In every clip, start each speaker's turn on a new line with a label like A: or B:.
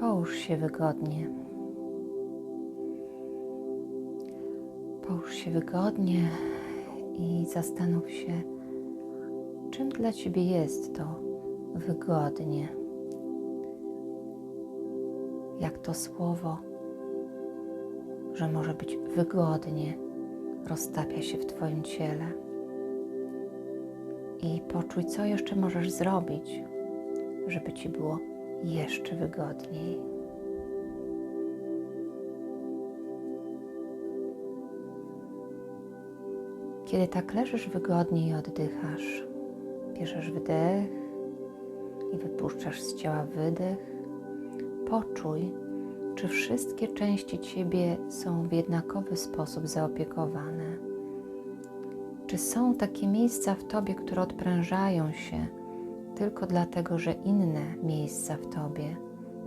A: Połóż się wygodnie. Połóż się wygodnie i zastanów się, czym dla Ciebie jest to wygodnie. Jak to słowo, że może być wygodnie, roztapia się w Twoim ciele. I poczuj, co jeszcze możesz zrobić, żeby Ci było jeszcze wygodniej. Kiedy tak leżysz wygodnie i oddychasz, bierzesz wdech i wypuszczasz z ciała wydech, poczuj, czy wszystkie części Ciebie są w jednakowy sposób zaopiekowane. Czy są takie miejsca w Tobie, które odprężają się tylko dlatego, że inne miejsca w Tobie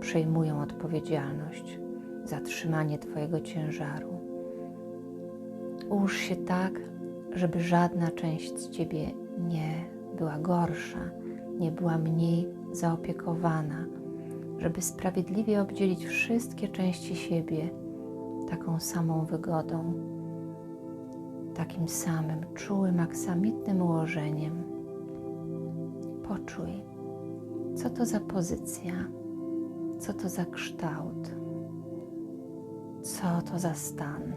A: przejmują odpowiedzialność za trzymanie Twojego ciężaru? Ułóż się tak, żeby żadna część z Ciebie nie była gorsza, nie była mniej zaopiekowana, żeby sprawiedliwie obdzielić wszystkie części siebie taką samą wygodą, takim samym czułym, aksamitnym ułożeniem. Poczuj, co to za pozycja, co to za kształt, co to za stan.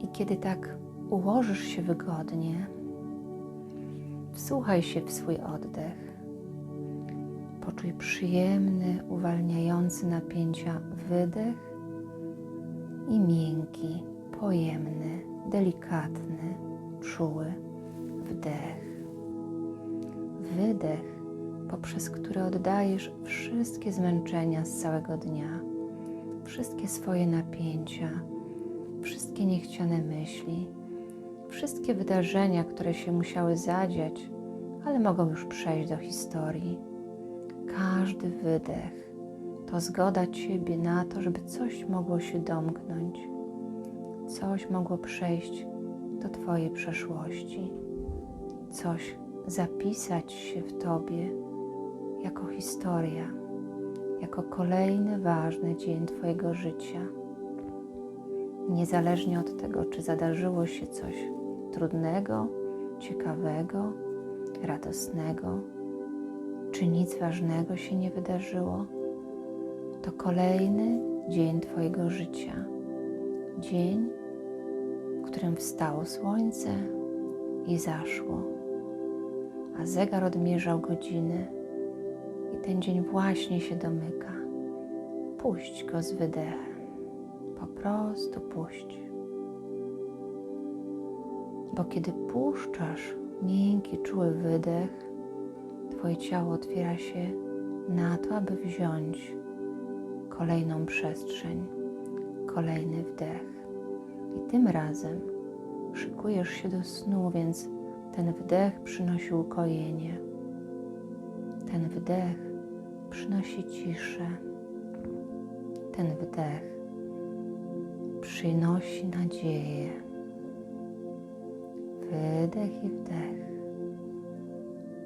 A: I kiedy tak ułożysz się wygodnie, wsłuchaj się w swój oddech. Poczuj przyjemny, uwalniający napięcia wydech i miękki, pojemny, delikatny, czuły wdech. Wydech, poprzez który oddajesz wszystkie zmęczenia z całego dnia, wszystkie swoje napięcia wszystkie niechciane myśli, wszystkie wydarzenia, które się musiały zadziać, ale mogą już przejść do historii. Każdy wydech to zgoda Ciebie na to, żeby coś mogło się domknąć, coś mogło przejść do Twojej przeszłości, coś zapisać się w Tobie jako historia, jako kolejny ważny dzień Twojego życia. Niezależnie od tego, czy zadarzyło się coś trudnego, ciekawego, radosnego, czy nic ważnego się nie wydarzyło, to kolejny dzień Twojego życia. Dzień, w którym wstało słońce i zaszło, a zegar odmierzał godziny i ten dzień właśnie się domyka. Puść go z wydechem po prostu puść. Bo kiedy puszczasz miękki, czuły wydech, Twoje ciało otwiera się na to, aby wziąć kolejną przestrzeń, kolejny wdech. I tym razem szykujesz się do snu, więc ten wdech przynosi ukojenie. Ten wdech przynosi ciszę. Ten wdech przynosi nadzieję. Wydech i wdech.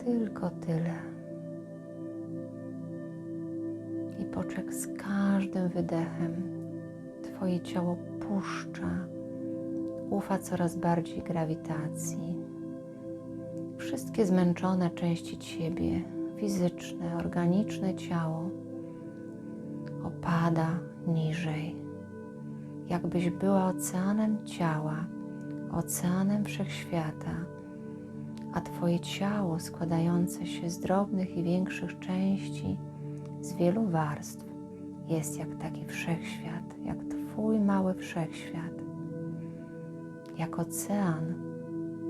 A: Tylko tyle. I poczek z każdym wydechem Twoje ciało puszcza, ufa coraz bardziej grawitacji. Wszystkie zmęczone części Ciebie, fizyczne, organiczne ciało, opada niżej jakbyś była oceanem ciała, oceanem wszechświata, a Twoje ciało składające się z drobnych i większych części, z wielu warstw, jest jak taki wszechświat, jak Twój mały wszechświat, jak ocean,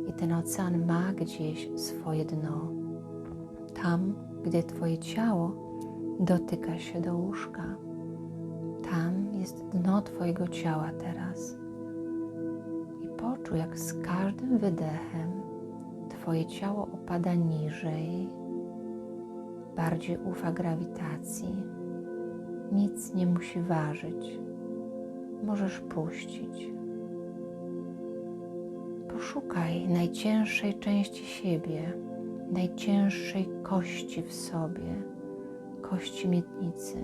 A: i ten ocean ma gdzieś swoje dno. Tam, gdzie Twoje ciało dotyka się do łóżka tam jest dno Twojego ciała teraz. I poczuj, jak z każdym wydechem Twoje ciało opada niżej, bardziej ufa grawitacji. Nic nie musi ważyć. Możesz puścić. Poszukaj najcięższej części siebie, najcięższej kości w sobie, kości miednicy.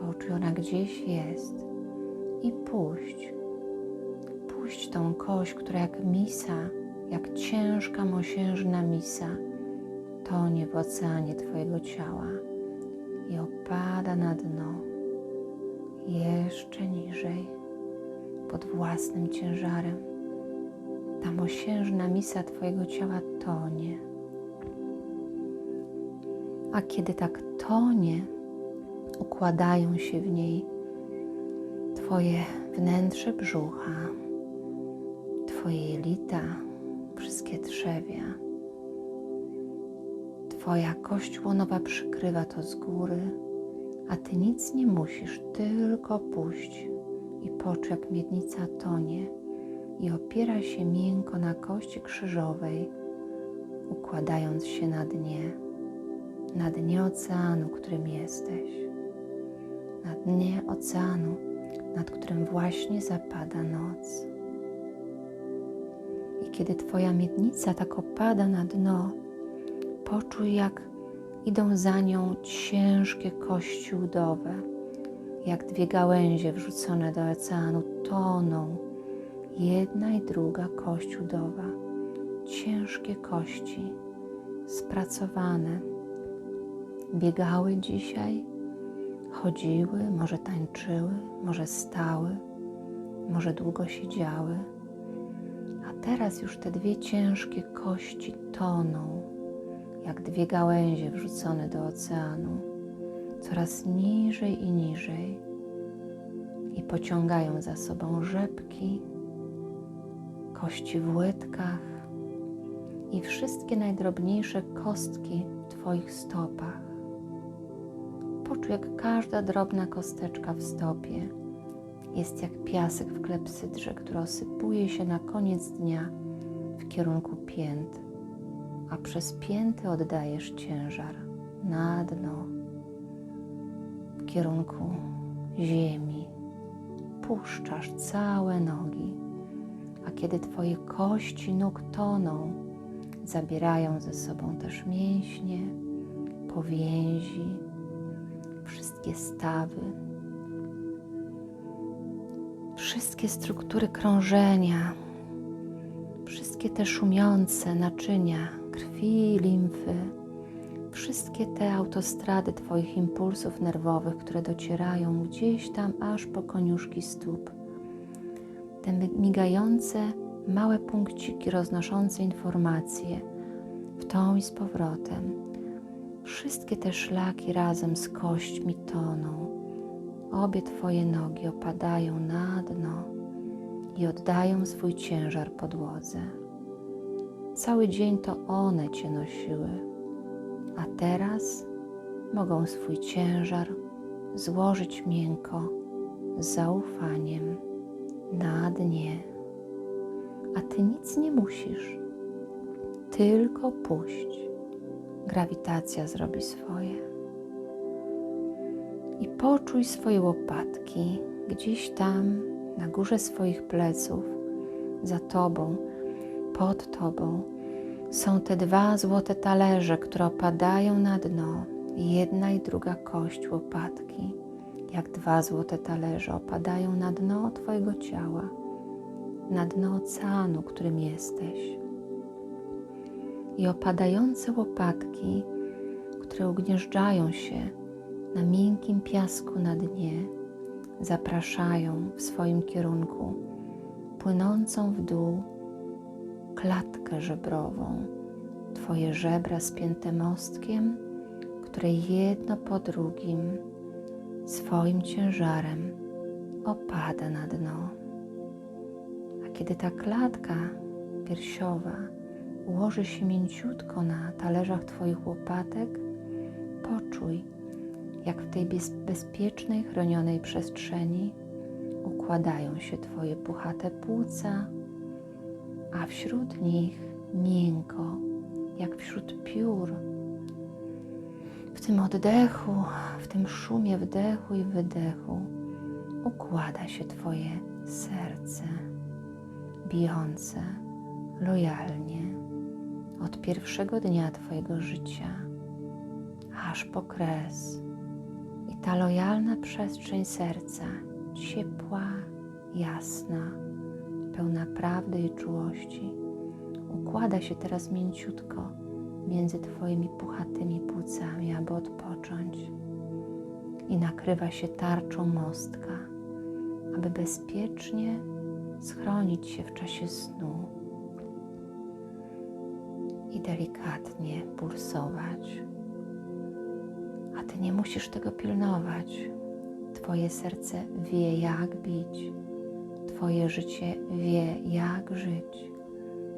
A: Poczuj ona gdzieś jest i puść. Puść tą kość, która jak misa, jak ciężka, mosiężna misa, tonie w oceanie Twojego ciała i opada na dno, jeszcze niżej, pod własnym ciężarem. Ta mosiężna misa Twojego ciała tonie. A kiedy tak tonie, układają się w niej Twoje wnętrze brzucha, Twoje jelita, wszystkie trzewia. Twoja kość łonowa przykrywa to z góry, a Ty nic nie musisz, tylko puść i poczuj, jak miednica tonie i opiera się miękko na kości krzyżowej, układając się na dnie, na dnie oceanu, którym jesteś, na dnie oceanu, nad którym właśnie zapada noc. I kiedy Twoja miednica tak opada na dno, poczuj, jak idą za nią ciężkie kości udowe, jak dwie gałęzie wrzucone do oceanu toną, jedna i druga kość udowa, ciężkie kości, spracowane, biegały dzisiaj, chodziły, może tańczyły, może stały, może długo siedziały, a teraz już te dwie ciężkie kości toną, jak dwie gałęzie wrzucone do oceanu, coraz niżej i niżej i pociągają za sobą rzepki, kości w łydkach i wszystkie najdrobniejsze kostki w Twoich stopach. Poczuj, jak każda drobna kosteczka w stopie jest jak piasek w klepsydrze, który osypuje się na koniec dnia w kierunku pięt, a przez pięty oddajesz ciężar na dno, w kierunku ziemi. Puszczasz całe nogi, a kiedy Twoje kości nóg toną, zabierają ze sobą też mięśnie, powięzi, wszystkie stawy, wszystkie struktury krążenia, wszystkie te szumiące naczynia krwi, limfy, wszystkie te autostrady Twoich impulsów nerwowych, które docierają gdzieś tam aż po koniuszki stóp. Te migające małe punkciki roznoszące informacje w tą i z powrotem. Wszystkie te szlaki razem z kośćmi toną. Obie Twoje nogi opadają na dno i oddają swój ciężar podłodze. Cały dzień to one Cię nosiły, a teraz mogą swój ciężar złożyć miękko, z zaufaniem, na dnie. A Ty nic nie musisz, tylko puść. Grawitacja zrobi swoje. I poczuj swoje łopatki gdzieś tam na górze swoich pleców, za Tobą, pod Tobą. Są te dwa złote talerze, które opadają na dno, jedna i druga kość łopatki, jak dwa złote talerze opadają na dno Twojego ciała, na dno oceanu, którym jesteś. I opadające łopatki, które ugnieżdżają się na miękkim piasku na dnie, zapraszają w swoim kierunku płynącą w dół klatkę żebrową, Twoje żebra spięte mostkiem, które jedno po drugim swoim ciężarem opada na dno. A kiedy ta klatka piersiowa ułoży się mięciutko na talerzach Twoich łopatek, poczuj, jak w tej bezpiecznej, chronionej przestrzeni układają się Twoje puchate płuca, a wśród nich miękko, jak wśród piór. W tym oddechu, w tym szumie wdechu i wydechu układa się Twoje serce. bijące lojalnie od pierwszego dnia Twojego życia aż po kres. I ta lojalna przestrzeń serca, ciepła, jasna, pełna prawdy i czułości, układa się teraz mięciutko między Twoimi puchatymi płucami, aby odpocząć. I nakrywa się tarczą mostka, aby bezpiecznie schronić się w czasie snu i delikatnie pulsować. A Ty nie musisz tego pilnować. Twoje serce wie, jak bić. Twoje życie wie, jak żyć.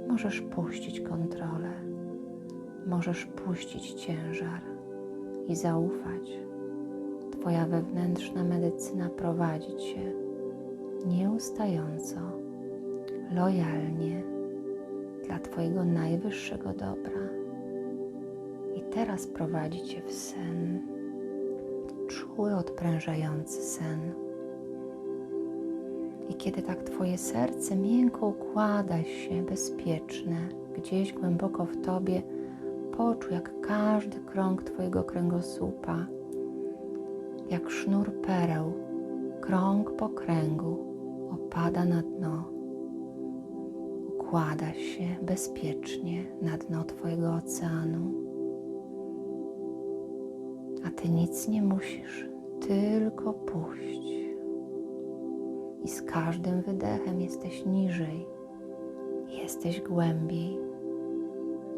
A: Możesz puścić kontrolę. Możesz puścić ciężar i zaufać. Twoja wewnętrzna medycyna prowadzi Cię nieustająco, lojalnie dla Twojego najwyższego dobra. I teraz prowadzi Cię w sen, czuły, odprężający sen. I kiedy tak Twoje serce miękko układa się, bezpieczne, gdzieś głęboko w Tobie, poczuj, jak każdy krąg Twojego kręgosłupa, jak sznur pereł, krąg po kręgu, opada na dno, układa się bezpiecznie na dno Twojego oceanu. A Ty nic nie musisz, tylko puść. I z każdym wydechem jesteś niżej, jesteś głębiej,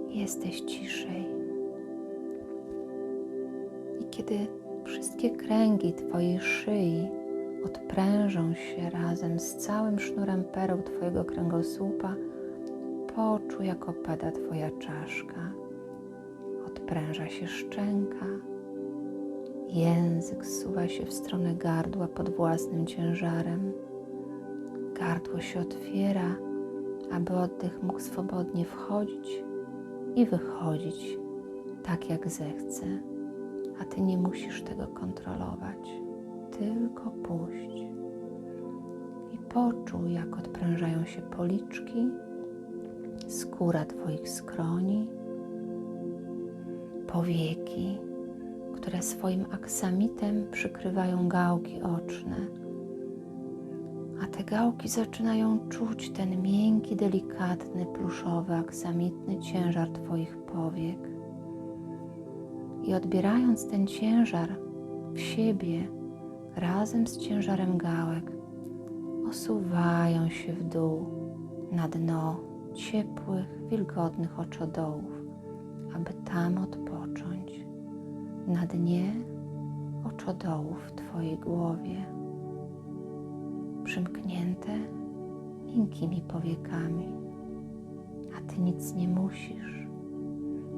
A: jesteś ciszej. I kiedy wszystkie kręgi Twojej szyi odprężą się razem z całym sznurem pereł Twojego kręgosłupa, poczuj, jak opada Twoja czaszka, odpręża się szczęka, język zsuwa się w stronę gardła pod własnym ciężarem. Gardło się otwiera, aby oddech mógł swobodnie wchodzić i wychodzić tak, jak zechce, a Ty nie musisz tego kontrolować, tylko puść. I poczuj, jak odprężają się policzki, skóra Twoich skroni, powieki, które swoim aksamitem przykrywają gałki oczne a te gałki zaczynają czuć ten miękki, delikatny, pluszowy, aksamitny ciężar Twoich powiek. I odbierając ten ciężar w siebie razem z ciężarem gałek, osuwają się w dół na dno ciepłych, wilgotnych oczodołów, aby tam odpocząć, na dnie oczodołów w Twojej głowie przymknięte miękkimi powiekami, a Ty nic nie musisz.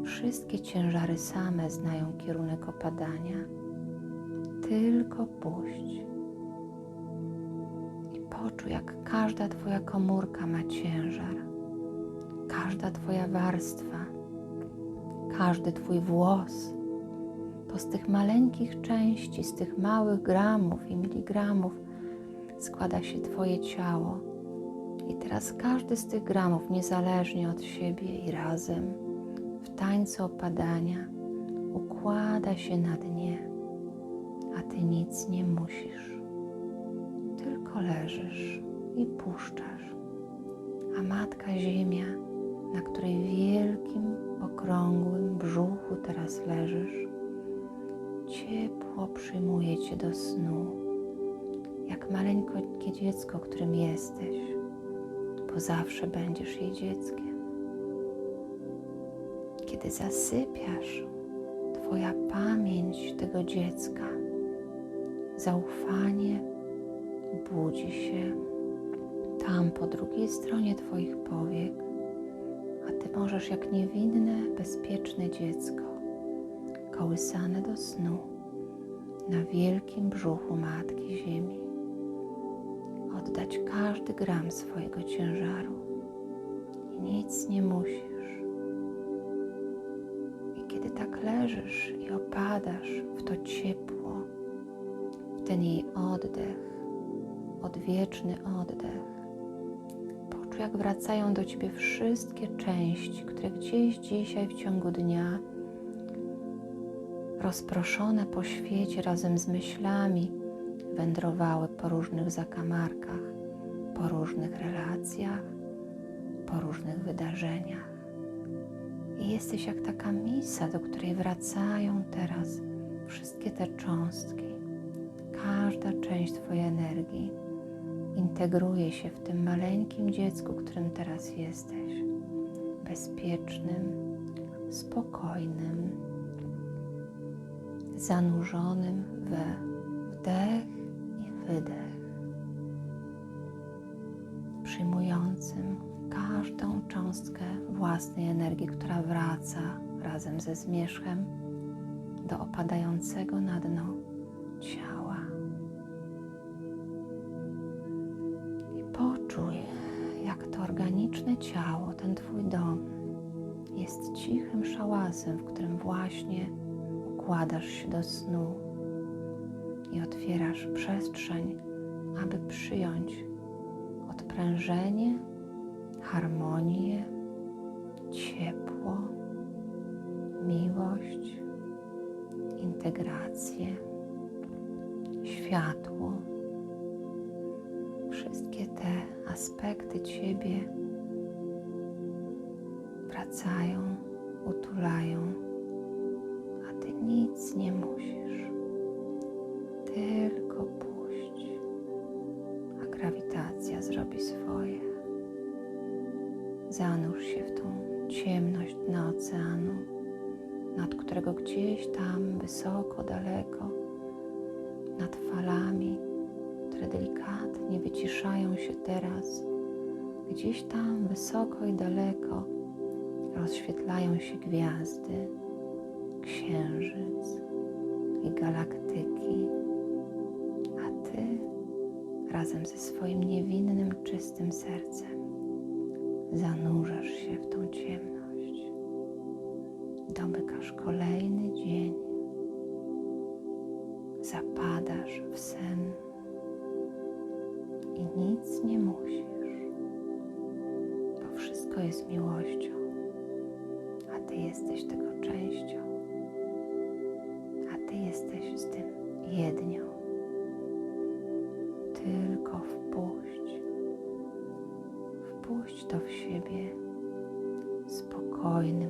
A: Wszystkie ciężary same znają kierunek opadania. Tylko puść. I poczuj, jak każda Twoja komórka ma ciężar, każda Twoja warstwa, każdy Twój włos. To z tych maleńkich części, z tych małych gramów i miligramów składa się Twoje ciało. I teraz każdy z tych gramów, niezależnie od siebie i razem, w tańcu opadania, układa się na dnie, a Ty nic nie musisz. Tylko leżysz i puszczasz. A Matka Ziemia, na której wielkim, okrągłym brzuchu teraz leżysz, ciepło przyjmuje Cię do snu jak maleńkie dziecko, którym jesteś, bo zawsze będziesz jej dzieckiem. Kiedy zasypiasz, Twoja pamięć tego dziecka, zaufanie budzi się tam po drugiej stronie Twoich powiek, a Ty możesz jak niewinne, bezpieczne dziecko, kołysane do snu na wielkim brzuchu Matki Ziemi oddać każdy gram swojego ciężaru i nic nie musisz. I kiedy tak leżysz i opadasz w to ciepło, w ten jej oddech, odwieczny oddech, poczuj jak wracają do Ciebie wszystkie części, które gdzieś dzisiaj w ciągu dnia, rozproszone po świecie razem z myślami, wędrowały po różnych zakamarkach, po różnych relacjach, po różnych wydarzeniach. I jesteś jak taka misa, do której wracają teraz wszystkie te cząstki. Każda część Twojej energii integruje się w tym maleńkim dziecku, którym teraz jesteś. Bezpiecznym, spokojnym, zanurzonym we własnej energii, która wraca razem ze zmierzchem do opadającego na dno ciała. I poczuj, jak to organiczne ciało, ten Twój dom, jest cichym szałasem, w którym właśnie układasz się do snu i otwierasz przestrzeń, aby przyjąć odprężenie, harmonię, ciepło, miłość, integrację, światło. Wszystkie te aspekty Ciebie wracają, utulają, a Ty nic nie musisz. Tylko puść, a grawitacja zrobi swoje. Zanurz się w tą ciemność dna oceanu, nad którego gdzieś tam wysoko, daleko, nad falami, które delikatnie wyciszają się teraz, gdzieś tam wysoko i daleko rozświetlają się gwiazdy, księżyc i galaktyki, a Ty razem ze swoim niewinnym, czystym sercem zanurzasz się w tą ciemność. Domykasz kolejny dzień, zapadasz w sen i nic nie musisz, bo wszystko jest miłością, a Ty jesteś tego częścią, a Ty jesteś z tym jednią. Tylko wpuść, wpuść to w siebie spokojnym.